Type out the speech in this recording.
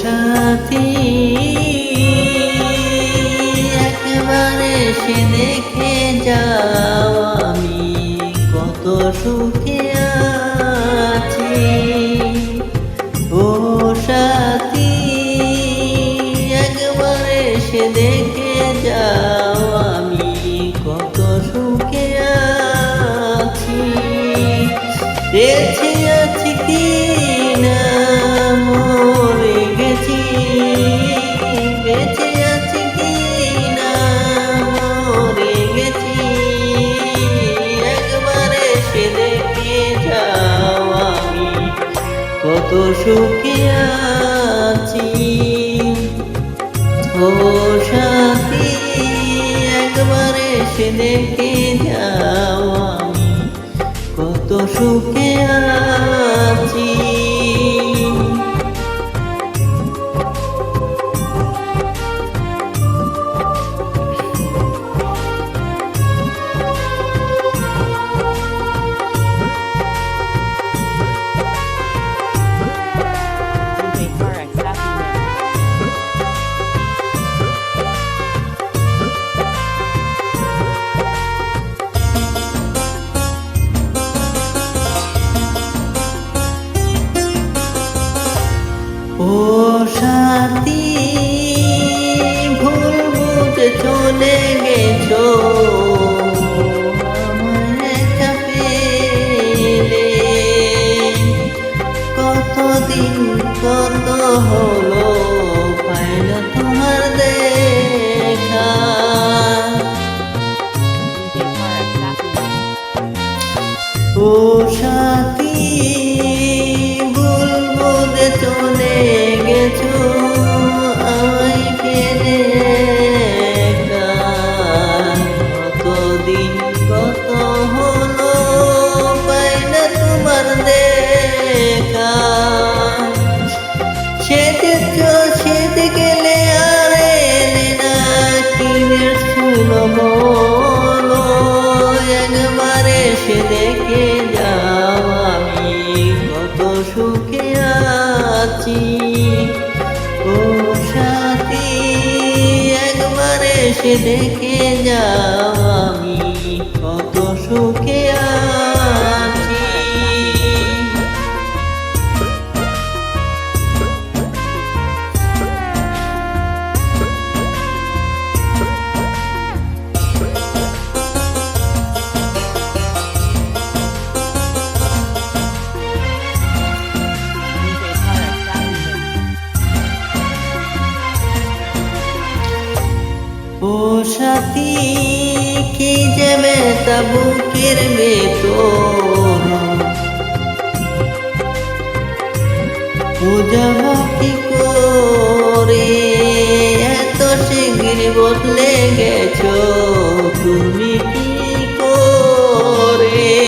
সাথী একবারে সে দেখে যাও আমি কত সুখে আছি। ও সাথী একবারে সে দেখে যাও আমি কত সুখে আছি। বেঁচে আছি কি কত সুখে আছি। ও সাথী একবার এসে দেখে যাও আমি। কত সুখে আছি সাথী ভুল বুঝে চলে গেছো। কতদিন কত হলো পাইল তোমার দেখা. ও সাথী সুখে আছি। ও সাথী একবারে সে দেখে যাও। ও সাথী কি যাবে মেতা বুকের ভেতর? বুঝাব কি করে এত শিগগির বদলে গেছো?